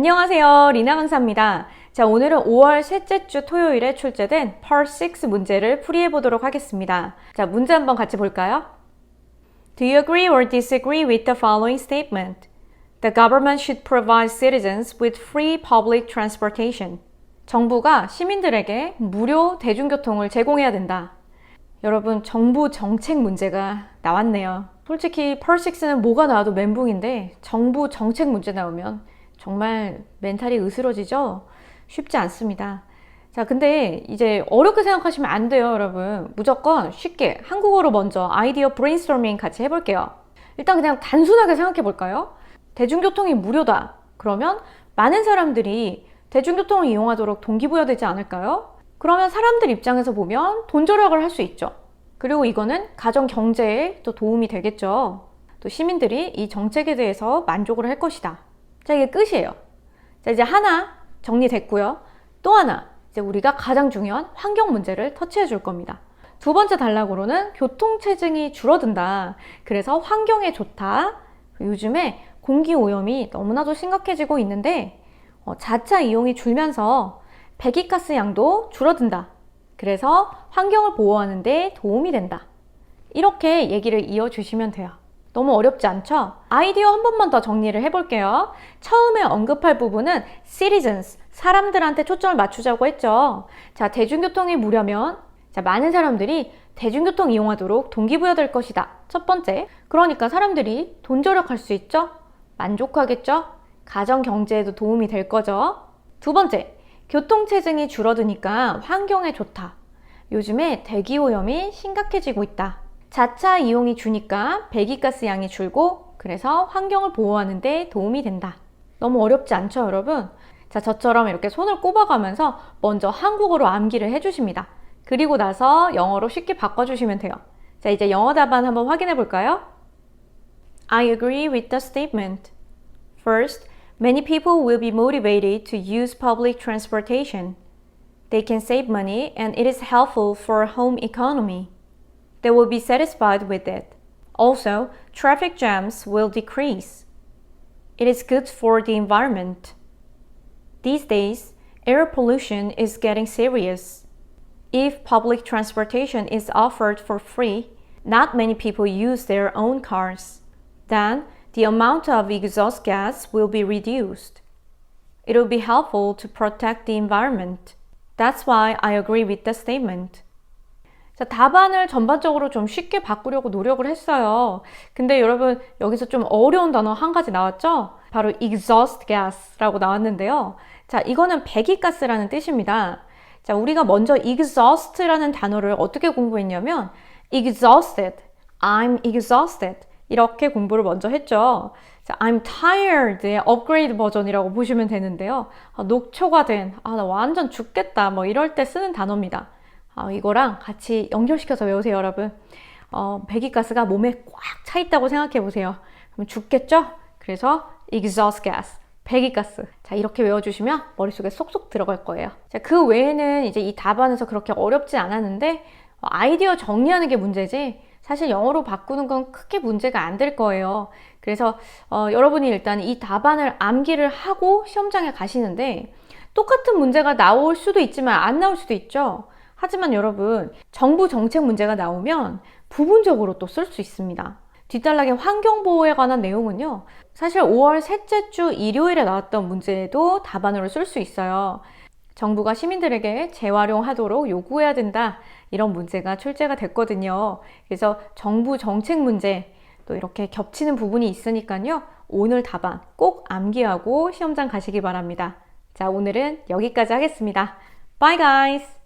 안녕하세요. 리나 강사입니다. 자, 오늘은 5월 셋째 주 토요일에 출제된 Part 6 문제를 풀이해 보도록 하겠습니다. 자, 문제 한번 같이 볼까요? Do you agree or disagree with the following statement? The government should provide citizens with free public transportation. 정부가 시민들에게 무료 대중교통을 제공해야 된다. 여러분, 정부 정책 문제가 나왔네요. 솔직히 펄6는 뭐가 나와도 멘붕인데 정부 정책 문제 나오면 정말 멘탈이 으스러지죠? 쉽지 않습니다. 자, 근데 이제 어렵게 생각하시면 안 돼요, 여러분. 무조건 쉽게 한국어로 먼저 아이디어 브레인스토밍 같이 해볼게요. 일단 그냥 단순하게 생각해 볼까요? 대중교통이 무료다. 그러면 많은 사람들이 대중교통을 이용하도록 동기부여되지 않을까요? 그러면 사람들 입장에서 보면 돈 절약을 할 수 있죠. 그리고 이거는 가정 경제에 또 도움이 되겠죠. 또 시민들이 이 정책에 대해서 만족을 할 것이다. 자, 이게 끝이에요. 자, 이제 하나 정리됐고요. 또 하나, 이제 우리가 가장 중요한 환경 문제를 터치해 줄 겁니다. 두 번째 단락으로는 교통체증이 줄어든다. 그래서 환경에 좋다. 요즘에 공기 오염이 너무나도 심각해지고 있는데, 어, 자차 이용이 줄면서 배기가스 양도 줄어든다. 그래서 환경을 보호하는데 도움이 된다. 이렇게 얘기를 이어주시면 돼요. 너무 어렵지 않죠? 아이디어 한 번만 더 정리를 해볼게요. 처음에 언급할 부분은 citizens, 사람들한테 초점을 맞추자고 했죠. 자, 대중교통이 무료면 자, 많은 사람들이 대중교통 이용하도록 동기부여될 것이다. 첫 번째. 그러니까 사람들이 돈 절약할 수 있죠? 만족하겠죠? 가정 경제에도 도움이 될 거죠. 두 번째. 교통체증이 줄어드니까 환경에 좋다. 요즘에 대기오염이 심각해지고 있다. 자차 이용이 주니까 배기가스 양이 줄고 그래서 환경을 보호하는 데 도움이 된다. 너무 어렵지 않죠, 여러분? 자, 저처럼 이렇게 손을 꼽아가면서 먼저 한국어로 암기를 해주십니다. 그리고 나서 영어로 쉽게 바꿔주시면 돼요. 자, 이제 영어 답안 한번 확인해 볼까요? I agree with the statement. First, many people will be motivated to use public transportation. They can save money and it is helpful for home economy. They will be satisfied with it. Also, traffic jams will decrease. It is good for the environment. These days, air pollution is getting serious. If public transportation is offered for free, not many people use their own cars. Then, the amount of exhaust gas will be reduced. It will be helpful to protect the environment. That's why I agree with the statement. 자, 답안을 전반적으로 좀 쉽게 바꾸려고 노력을 했어요. 근데 여러분, 여기서 좀 어려운 단어 한 가지 나왔죠? 바로 exhaust gas라고 나왔는데요. 자, 이거는 배기가스라는 뜻입니다. 자, 우리가 먼저 exhaust라는 단어를 어떻게 공부했냐면 exhausted, I'm exhausted 이렇게 공부를 먼저 했죠. 자, I'm tired의 업그레이드 버전이라고 보시면 되는데요. 아, 녹초가 된, 아, 나 완전 죽겠다. 뭐 이럴 때 쓰는 단어입니다. 어, 이거랑 같이 연결시켜서 외우세요, 여러분. 어, 배기가스가 몸에 꽉 차 있다고 생각해 보세요. 그럼 죽겠죠? 그래서 exhaust gas, 배기가스. 자, 이렇게 외워주시면 머릿속에 쏙쏙 들어갈 거예요. 자, 그 외에는 이제 이 답안에서 그렇게 어렵지 않았는데, 어, 아이디어 정리하는 게 문제지, 사실 영어로 바꾸는 건 크게 문제가 안 될 거예요. 그래서 어, 여러분이 일단 이 답안을 암기를 하고 시험장에 가시는데, 똑같은 문제가 나올 수도 있지만 안 나올 수도 있죠. 하지만 여러분, 정부 정책 문제가 나오면 부분적으로 또 쓸 수 있습니다. 뒷단락의 환경보호에 관한 내용은요, 사실 5월 셋째 주 일요일에 나왔던 문제에도 답안으로 쓸 수 있어요. 정부가 시민들에게 재활용하도록 요구해야 된다. 이런 문제가 출제가 됐거든요. 그래서 정부 정책 문제, 또 이렇게 겹치는 부분이 있으니까요. 오늘 답안 꼭 암기하고 시험장 가시기 바랍니다. 자, 오늘은 여기까지 하겠습니다. Bye guys!